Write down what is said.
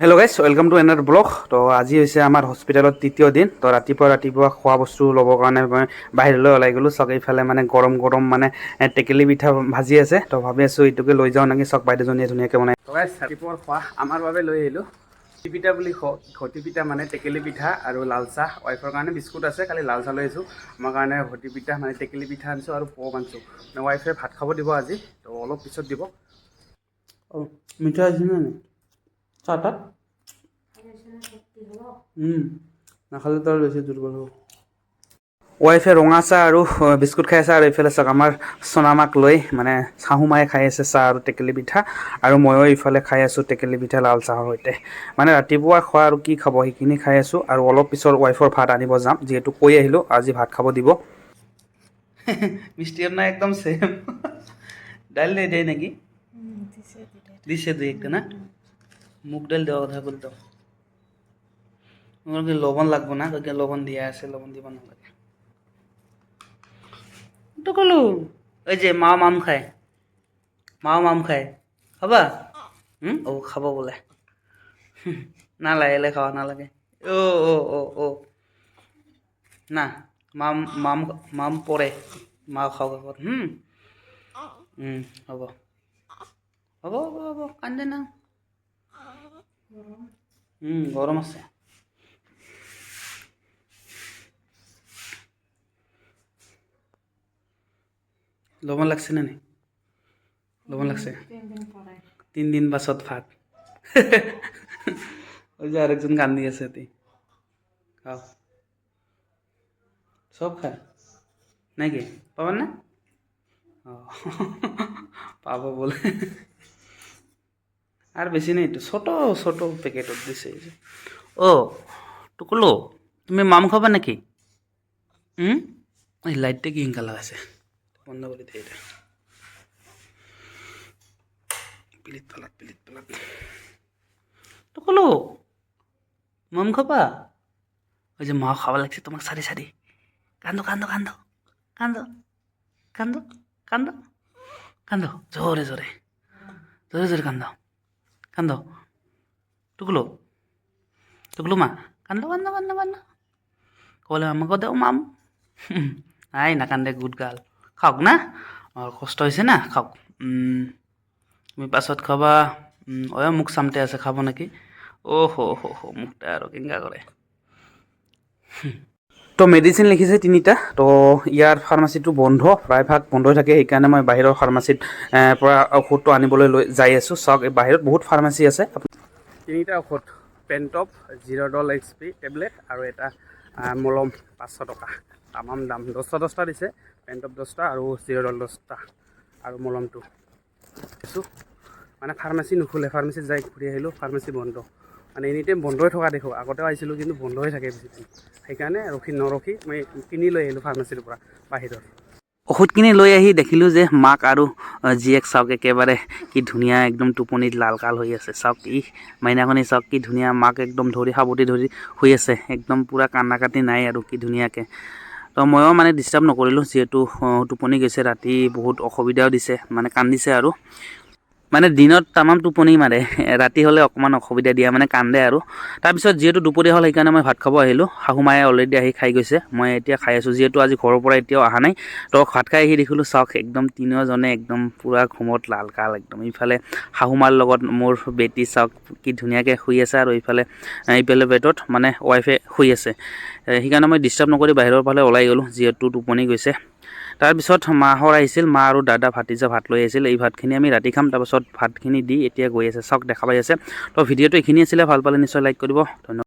Hello guys welcome to another blog তো আজি হৈছে আমাৰ হস্পিটেলত তৃতীয় দিন। তো ৰাতিপুৱা ৰাতিপুৱা খোৱা বস্তু ল'বৰ কাৰণে মই বাহিৰলৈ ওলাই গ'লোঁ। চক এইফালে মানে গৰম গৰম মানে টেকেলি পিঠা ভাজি আছে। তো ভাবি আছোঁ এইটোকে লৈ যাওঁ নেকি চক বাইদেউজনীয়ে ধুনীয়াকৈ বনাই। ৰাতিপুৱাৰ খোৱা আমাৰ বাবে লৈ আহিলোঁ। পিঠা বুলি কওঁ ঘটি পিঠা মানে টেকেলি পিঠা আৰু লাল চাহ। ৱাইফৰ কাৰণে বিস্কুট আছে খালি লাল চাহ লৈ আহিছোঁ। আমাৰ কাৰণে ঘটি পিঠা মানে টেকেলি পিঠা আনিছোঁ আৰু পপ আনিছোঁ। মানে ৱাইফে ভাত খাব দিব আজি তো অলপ পিছত দিব। মিঠা আছে নে নাই? তাত নাখালে তো আৰু বেছি দুৰ্বল হ'ব। ৱাইফে ৰঙা চাহ আৰু বিস্কুট খাই আছে আৰু এইফালে চাওক আমাৰ চনামাক লৈ মানে শাহু মায়ে খাই আছে চাহ আৰু টেকেলি পিঠা আৰু ময়ো ইফালে খাই আছোঁ টেকেলি পিঠা লাল চাহৰ সৈতে। মানে ৰাতিপুৱা খোৱা আৰু কি খাব সেইখিনি খাই আছোঁ আৰু অলপ পিছত ৱাইফৰ ভাত আনিব যাম যিহেতু কৈ আহিলোঁ আজি ভাত খাব দিব। মিষ্টি নাই একদম ছেম দাইল দিয়ে নেকি? দিছে দুই একটা না? মুগ ডাল দেওয়া কথা বলতো। কি লবণ লাগবো না লবণ দিয়া আছে লবণ দিব নালাগে তো কলো। ওই যে মা মাম খায়। মা মাম খায়। খাবা? হুম? ও খাব বোলে। না লাহে খাওয়া নালাগে ও ও ও ও। না মাম মাম মাম পৰে মা আগত হুম? হুম হ'ব হ'ব হ'ব হ'ব কান্দে না। হুম গৰম আছে লবণ লাগছে নে নাই লবণ লাগছে তিনদিন পাছত ভাত ওই যে আরেকজন কান্দি আছে তুই খাও সব খায় নাকি পাবেন না ও পাবো বলে আর বেশি নেই তো, ছোট ছোট প্যাকেটত দিছে। ও, টুকুলো, তুমি মাম খাবা নাকি? হুম? এই লাইটটা কি হিংকা লাগাইছে বন্ধ করে দিয়ে এটা। পিলিত পালাত পিলিত পালাত। টুকুলো, মাম খাবা? ওই যে মা খাওয়া লাগছে তোমাকে, সারি সারি। কান্দো কান্দো কান্দো কান্দো কান্দো কান্দো। কান্দো, জোরে জোরে। জোরে জোরে কান্দো। কান্দো টুকুলো টুকুলো মা কান্দো কান্দো কান্দো কান্দো ক'লে আমাকো দেও মাম নাই নাকান্দে গুড গাৰ্ল খাওক না অঁ কষ্ট হৈছে না খাওক তুমি পাছত খাবা অ মোক চামতে আছে খাব নেকি অ' হ হ হ মুখটা আৰু কেনেকা কৰে তো মেডিচিন লিখিছে তিনিটা। তো ইয়াৰ ফাৰ্মাচীটো বন্ধ, প্ৰায়ভাগ বন্ধ হৈ থাকে, সেইকাৰণে মই বাহিৰৰ ফাৰ্মাচীত পৰা ঔষধটো আনিবলৈ লৈ যাই আছোঁ। চাওক বাহিৰত বহুত ফাৰ্মাচী আছে। তিনিটা ঔষধ পেণ্টপ জিৰ'ডল এইচ পি টেবলেট আৰু এটা মলম পাঁচশো টকা। তামাম দাম দহটা দহটা দিছে পেণ্টপ দহটা আৰু জিৰ'ডল দহটা আৰু মলমটো। মানে ফাৰ্মাচী নুখোলে ফাৰ্মাচীত যাই ঘূৰি আহিলোঁ ফাৰ্মাচী বন্ধ। মানে এনি টাইম বন্ধ হৈ থকা দেখোঁ, আগতেও আহিছিলোঁ কিন্তু বন্ধ হৈ থাকে বেছি সেইকাৰণে ৰখি, নৰখি মই কিনি লৈ আহিলোঁ ফাৰ্মাচীৰ পৰা বাহিৰত ঔষধখিনি লৈ আহি দেখিলোঁ যে মাক আৰু জীয়েক চাওক একেবাৰে কি ধুনীয়া একদম টোপনিত লাল কাল হৈ আছে। চাওক ই মাইনাখনি চাওক কি ধুনীয়া মাক একদম ধৰি সাৱটি ধৰি শুই আছে। একদম পূৰা কান্দা কাটি নাই আৰু কি ধুনীয়াকৈ। তো ময়ো মানে ডিষ্টাৰ্ব নকৰিলোঁ, যিহেতু টোপনি গৈছে, ৰাতি বহুত অসুবিধাও দিছে মানে কান্দিছে আৰু। মানে দিনত তামাম টোপনি মাৰে। ৰাতি হ'লে অকণমান অসুবিধা দিয়ে মানে কান্দে আৰু। তাৰপিছত যিহেতু দুপৰীয়া হ'ল সেইকাৰণে মই ভাত খাব আহিলোঁ। শাহু মায়ে অলৰেডি আহি খাই গৈছে। মই এতিয়া খাই আছোঁ। যিহেতু আজি ঘৰৰ পৰা এতিয়াও অহা নাই তো ভাত খাই আহি দেখিলোঁ চাওক একদম তিনিওজনে একদম পূৰা ঘুমত লাল কাল একদম। ইফালে শাহু মাৰ লগত মোৰ বেটি চাওক কি ধুনীয়াকৈ শুই আছে আৰু ইফালে ইফালে বেডত মানে ৱাইফে শুই আছে। সেইকাৰণে মই ডিষ্টাৰ্ব নকৰি বাহিৰৰ ফালে ওলাই গ'লোঁ যিহেতু টোপনি গৈছে। তাৰপিছত মাহঁত আহিছিল মা আৰু দাদা ভাতিজা ভাত লৈ আহিছিল। এই ভাতখিনি আমি ৰাতি খাম তাৰপাছত ভাতখিনি দি এতিয়া গৈ আছে চাওক দেখা পাই আছে। তো ভিডিঅ'টো এইখিনি আছিলে ভাল পালে নিশ্চয় লাইক কৰিব। ধন্যবাদ।